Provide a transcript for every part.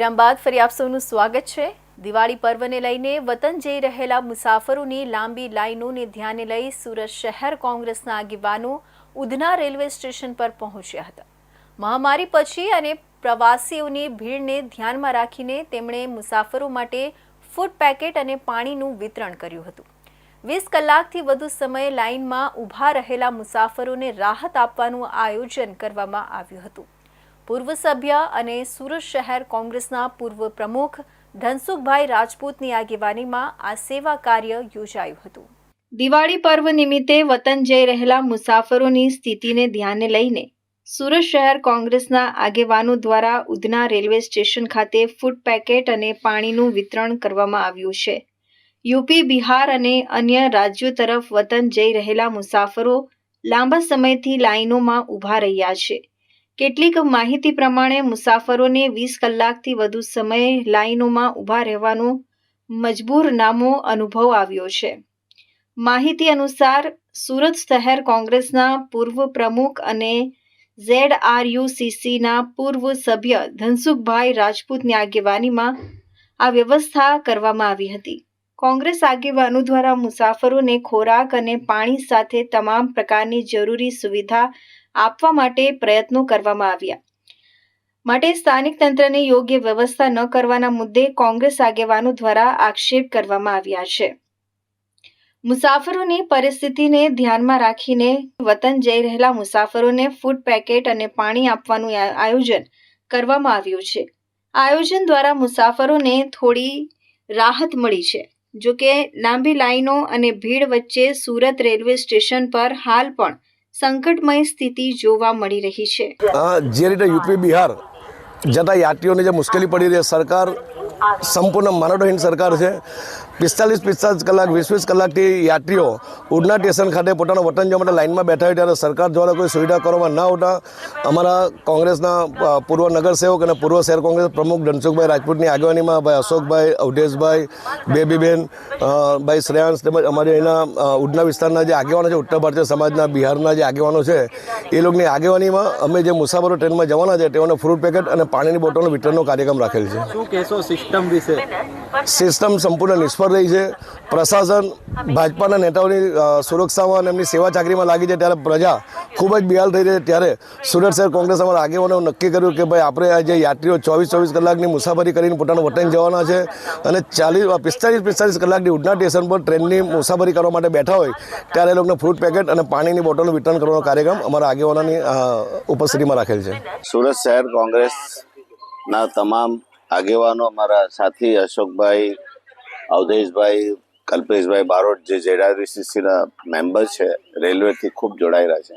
વિરામ બાદ ફરી આપ સૌનું સ્વાગત છે. દિવાળી પર્વને લઈને વતન જઈ રહેલા મુસાફરોની લાંબી લાઈનોને ધ્યાને લઈ સુરત શહેર કોંગ્રેસના આગેવાનો ઉધના રેલવે સ્ટેશન પર પહોંચ્યા હતા. મહામારી પછી અને પ્રવાસીઓની ભીડને ધ્યાનમાં રાખીને તેમણે મુસાફરો માટે ફૂડ પેકેટ અને પાણીનું વિતરણ કર્યું હતું. વીસ કલાકથી વધુ સમય લાઇનમાં ઊભા રહેલા મુસાફરોને રાહત આપવાનું આયોજન કરવામાં આવ્યું હતું. પૂર્વ સભ્ય અને સુરત શહેર કોંગ્રેસના પૂર્વ પ્રમુખ ધનસુખભાઈ રાજપૂતની આગેવાનીમાં આ સેવા કાર્ય યોજાયું હતું. દિવાળી પર્વ નિમિત્તે વતન જઈ રહેલા મુસાફરોની સ્થિતિને ધ્યાને લઈને સુરત શહેર કોંગ્રેસના આગેવાનો દ્વારા ઉધના રેલવે સ્ટેશન ખાતે ફૂડ પેકેટ અને પાણીનું વિતરણ કરવામાં આવ્યું છે. યુપી, બિહાર અને અન્ય રાજ્યો તરફ વતન જઈ રહેલા મુસાફરો લાંબા સમયથી લાઈનોમાં ઊભા રહ્યા છે. કેટલીક માહિતી પ્રમાણે મુસાફરોને વીસ કલાકથી વધુ સમય લાઇનોમાં ઊભા રહેવાનો મજબૂરનામો અનુભવ આવ્યો છે. માહિતી અનુસાર, સુરત શહેર કોંગ્રેસના પૂર્વ પ્રમુખ અને ઝેડ આરયુસીસીના પૂર્વ સભ્ય ધનસુખભાઈ રાજપૂતની આગેવાનીમાં આ વ્યવસ્થા કરવામાં આવી હતી. કોંગ્રેસ આગેવાનો દ્વારા મુસાફરોને ખોરાક અને પાણી સાથે તમામ પ્રકારની જરૂરી સુવિધા આપવા માટે પ્રયત્નો કરવામાં આવ્યા. માટે સ્થાનિક તંત્રને યોગ્ય વ્યવસ્થા ન કરવાના મુદ્દે કોંગ્રેસ આગેવાનો દ્વારા આક્ષેપ કરવામાં આવ્યા છે. મુસાફરોની પરિસ્થિતિને ધ્યાનમાં રાખીને વતન જઈ રહેલા મુસાફરોને ફૂડ પેકેટ અને પાણી આપવાનું આયોજન કરવામાં આવ્યું છે. આયોજન દ્વારા મુસાફરોને થોડી રાહત મળી છે. જો કે લાંબી લાઈનો અને ભીડ વચ્ચે સુરત રેલવે સ્ટેશન પર હાલ પણ સંકટમય સ્થિતિ જોવા મળી રહી છે. જે રીતે યુપી બિહાર જતા યાત્રીઓને જે મુશ્કેલી પડી રહી છે, સરકાર સંપૂર્ણ માનવહીન સરકાર છે. પિસ્તાલીસ પિસ્તાલીસ કલાક વીસ વીસ કલાકથી યાત્રીઓ ઉડના સ્ટેશન ખાતે પોતાના વતન જવા માટે લાઇનમાં બેઠા હોય ત્યારે સરકાર દ્વારા કોઈ સુવિધા કરવામાં ન આવતા અમારા કોંગ્રેસના પૂર્વ નગરસેવક અને પૂર્વ શહેર કોંગ્રેસ પ્રમુખ ધનસુખભાઈ રાજપૂતની આગેવાનીમાં ભાઈ અશોકભાઈ અવધેશભાઈ બેબીબેન ભાઈ શ્રેયાંશ તેમજ અમારે અહીંના ઉડના વિસ્તારના જે આગેવાનો છે ઉત્તર ભારતીય સમાજના બિહારના જે આગેવાનો છે એ લોકોની આગેવાનીમાં અમે જે મુસાફરો ટ્રેનમાં જવાના છે તેઓને ફ્રૂટ પેકેટ અને પાણીની બોટલનો વિતરણનો કાર્યક્રમ રાખેલ છે. શું કહેશો સિસ્ટમ વિશે? સિસ્ટમ સંપૂર્ણ નિષ્ફળ રહી છે. પ્રશાસન, ભાજપાના નેતાઓની સુરક્ષામાં અને એમની સેવા ચાકરીમાં લાગી છે ત્યારે પ્રજા ખૂબ જ બિહાલ થઈ રહી છે. ત્યારે સુરત શહેર કોંગ્રેસ અમારા આગેવાનો નક્કી કર્યું કે ભાઈ આપણે આ જે યાત્રીઓ ચોવીસ ચોવીસ કલાકની મુસાફરી કરીને પોતાનું વતન જવાના છે અને ચાલીસ પિસ્તાલીસ પિસ્તાલીસ કલાકની ઉડના સ્ટેશન પર ટ્રેનની મુસાફરી કરવા માટે બેઠા હોય ત્યારે એ લોકોને ફ્રૂટ પેકેટ અને પાણીની બોટલનું વિતરણ કરવાનો કાર્યક્રમ અમારા આગેવાનોની ઉપસ્થિતિમાં રાખેલ છે. સુરત શહેર કોંગ્રેસના તમામ આગેવાનો, અમારા સાથી અશોકભાઈ અવધેશભાઈ, કલ્પેશભાઈ બારોટ જે જેડાવીસીસીના મેમ્બર છે, રેલવેથી ખૂબ જોડાયેલા છે.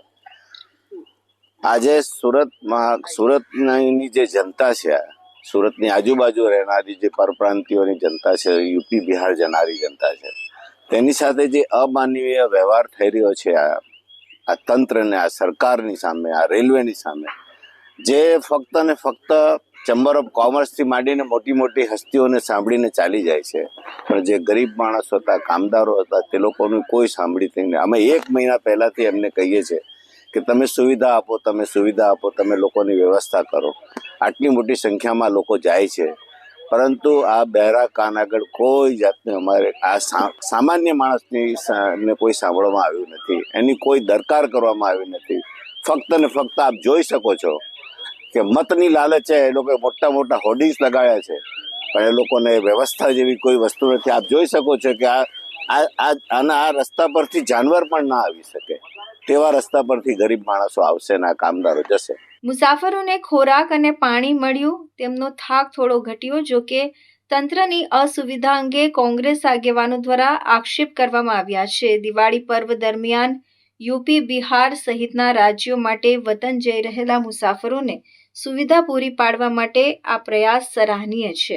આજે સુરતમાં, સુરતની જે જનતા છે, સુરતની આજુબાજુ રહેનારી જે પરપ્રાંતિઓની જનતા છે, યુપી, બિહાર જનારી જનતા છે, તેની સાથે જે અમાનવીય વ્યવહાર થઈ રહ્યો છે, આ આ તંત્રને, આ સરકારની સામે, આ રેલવેની સામે, જે ફક્ત ને ફક્ત ચેમ્બર ઓફ કોમર્સથી માંડીને મોટી મોટી હસ્તીઓને સાંભળીને ચાલી જાય છે. પણ જે ગરીબ માણસ હતા, કામદારો હતા, તે લોકોનું કોઈ સાંભળી નહીં. અમે એક મહિના પહેલાંથી એમને કહીએ છીએ કે તમે સુવિધા આપો, તમે સુવિધા આપો, તમે લોકોની વ્યવસ્થા કરો. આટલી મોટી સંખ્યામાં લોકો જાય છે. પરંતુ આ બહેરા કાન આગળ કોઈ જાતની અમારે, આ સામાન્ય માણસની કોઈ સાંભળવામાં આવ્યું નથી. એની કોઈ દરકાર કરવામાં આવી નથી. ફક્ત ને ફક્ત આપ જોઈ શકો છો કે મતની લાલચે એ લોકોએ મોટા મોટા હોર્ડિંગ્સ લગાવ્યા છે. પણ એ લોકોને વ્યવસ્થા જેવી કોઈ વસ્તુ નથી. આપ જોઈ શકો છો કે આ આના આ રસ્તા પરથી જાનવર પણ ના આવી શકે. તેવા રસ્તા પરથી ગરીબ માણસો આવશે ને આ કામદારો જશે. મુસાફરોને ખોરાક અને પાણી મળ્યું. તેમનો થાક થોડો ઘટ્યો, જો કે તંત્રની અસુવિધા અંગે કોંગ્રેસ આગેવાનો દ્વારા આક્ષેપ કરવામાં આવ્યા છે. દિવાળી પર્વ દરમિયાન યુપી, બિહાર સહિતના રાજ્યો માટે વતન જઈ રહેલા મુસાફરોને સુવિધા પૂરી પાડવા માટે આ પ્રયાસ સરાહનીય છે.